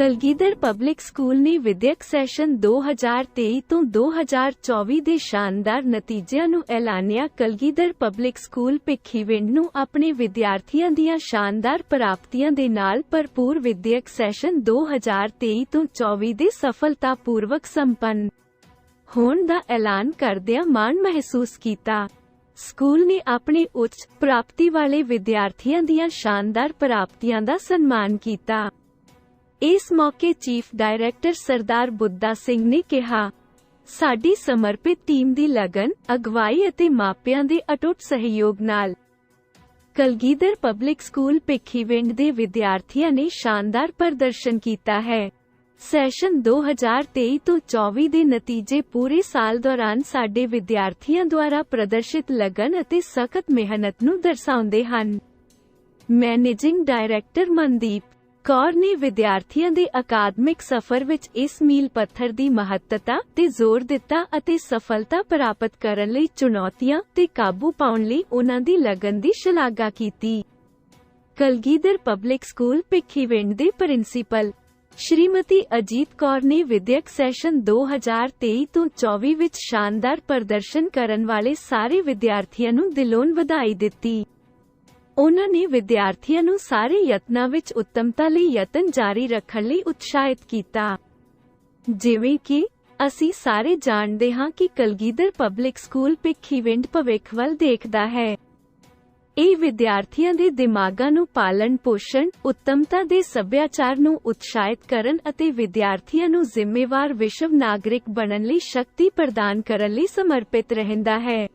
Kalgidhar public school ਨੇ ਵਿਦਿਅਕ session 2023 ਤੋਂ 2024 ਦੇ ਸ਼ਾਨਦਾਰ ਨਤੀਜਿਆਂ ਨੂੰ ਐਲਾਨਿਆ ਕਲਗੀਧਰ ਪਬਲਿਕ ਸਕੂਲ ਭਿੱਖੀਵਿੰਡ ਨੂੰ ਆਪਣੇ ਵਿਦਿਆਰਥੀਆਂ ਦੀਆਂ ਸ਼ਾਨਦਾਰ ਪ੍ਰਾਪਤੀਆਂ ਦੇ ਨਾਲ ਭਰਪੂਰ ਵਿਦਿਅਕ ਸੈਸ਼ਨ 2023 ਤੋਂ 24 ਦੇ ਸਫਲਤਾਪੂਰਵਕ ਸੰਪੰਨ ਹੋਣ ਦਾ ਐਲਾਨ ਕਰਦਿਆਂ ਮਾਣ ਮਹਿਸੂਸ ਕੀਤਾ। ਸਕੂਲ ਨੇ ਆਪਣੇ ਉੱਚ ਪ੍ਰਾਪਤੀ ਵਾਲੇ ਵਿਦਿਆਰਥੀਆਂ ਦੀਆਂ ਸ਼ਾਨਦਾਰ ਪ੍ਰਾਪਤੀਆਂ ਦਾ ਸਨਮਾਨ ਕੀਤਾ। ਇਸ ਮੌਕੇ ਚੀਫ ਡਾਇਰੈਕਟਰ ਸਰਦਾਰ ਬੁੱਧਾ ਸਿੰਘ ਨੇ ਕਿਹਾ, ਸਾਡੀ ਸਮਰਪਿਤ ਟੀਮ ਦੀ ਲਗਨ, ਅਗਵਾਈ ਅਤੇ ਮਾਪਿਆਂ ਦੇ ਅਟੁੱਟ ਸਹਿਯੋਗ ਨਾਲ ਕਲਗੀਧਰ ਪਬਲਿਕ ਸਕੂਲ ਭਿੱਖੀਵਿੰਡ ਦੇ ਵਿਦਿਆਰਥੀਆਂ ਨੇ ਸ਼ਾਨਦਾਰ ਪ੍ਰਦਰਸ਼ਨ ਕੀਤਾ ਹੈ। ਸੈਸ਼ਨ 2023 ਤੋਂ 24 ਦੇ ਨਤੀਜੇ ਪੂਰੇ ਸਾਲ ਦੌਰਾਨ ਸਾਡੇ ਵਿਦਿਆਰਥੀਆਂ ਦੁਆਰਾ ਪ੍ਰਦਰਸ਼ਿਤ ਲਗਨ ਅਤੇ ਸਖਤ ਮਿਹਨਤ ਨੂੰ ਦਰਸਾਉਂਦੇ ਹਨ। ਮੈਨੇਜਿੰਗ ਡਾਇਰੈਕਟਰ ਮਨਦੀਪ ਕੌਰ ਨੇ ਵਿਦਿਆਰਥੀਆਂ ਦੇ ਅਕਾਦਮਿਕ ਸਫ਼ਰ ਵਿੱਚ ਇਸ ਮੀਲ ਪੱਥਰ ਦੀ ਮਹੱਤਤਾ ਤੇ ਜ਼ੋਰ ਦਿੱਤਾ ਅਤੇ ਸਫਲਤਾ ਪ੍ਰਾਪਤ ਕਰਨ ਲਈ ਚੁਣੌਤੀਆਂ ਤੇ ਕਾਬੂ ਪਾਉਣ ਲਈ ਉਹਨਾਂ ਦੀ ਲਗਨ ਦੀ ਸ਼ਲਾਘਾ ਕੀਤੀ। ਕਲਗੀਧਰ ਪਬਲਿਕ ਸਕੂਲ ਭਿੱਖੀਵਿੰਡ ਦੇ ਪ੍ਰਿੰਸੀਪਲ ਸ਼੍ਰੀਮਤੀ ਅਜੀਤ ਕੌਰ ਨੇ ਵਿਦਿਅਕ ਸੈਸ਼ਨ 2023 ਤੋਂ 24 ਵਿੱਚ ਸ਼ਾਨਦਾਰ ਪ੍ਰਦਰਸ਼ਨ ਕਰਨ ਵਾਲੇ ਸਾਰੇ ਵਿਦਿਆਰਥੀਆਂ ਨੂੰ ਦਿਲੋਂ ਵਧਾਈ ਦਿੱਤੀ। ਉਹਨਾਂ ਨੇ ਵਿਦਿਆਰਥੀਆਂ ਨੂੰ ਸਾਰੇ ਯਤਨਾਂ ਵਿੱਚ ਉੱਤਮਤਾ ਲਈ ਯਤਨ ਜਾਰੀ ਰੱਖਣ ਲਈ ਉਤਸ਼ਾਹਿਤ ਕੀਤਾ। ਜਿਵੇਂ ਕਿ ਅਸੀਂ ਸਾਰੇ ਜਾਣਦੇ ਹਾਂ ਕਿ ਕਲਗੀਧਰ ਪਬਲਿਕ ਸਕੂਲ ਭਿੱਖੀਵਿੰਡ ਭਵਿੱਖ ਦੇਖਦਾ ਹੈ। ਇਹ ਵਿਦਿਆਰਥੀਆਂ ਦੇ ਦਿਮਾਗਾਂ ਨੂੰ ਪਾਲਣ ਪੋਸ਼ਣ, ਉੱਤਮਤਾ ਦੇ ਸੱਭਿਆਚਾਰ ਨੂੰ ਉਤਸ਼ਾਹਿਤ ਕਰਨ ਅਤੇ ਵਿਦਿਆਰਥੀਆਂ ਨੂੰ ਜ਼ਿੰਮੇਵਾਰ ਵਿਸ਼ਵ ਨਾਗਰਿਕ ਬਣਨ ਲਈ ਸ਼ਕਤੀ ਪ੍ਰਦਾਨ ਕਰਨ ਲਈ ਸਮਰਪਿਤ ਰਹਿੰਦਾ ਹੈ।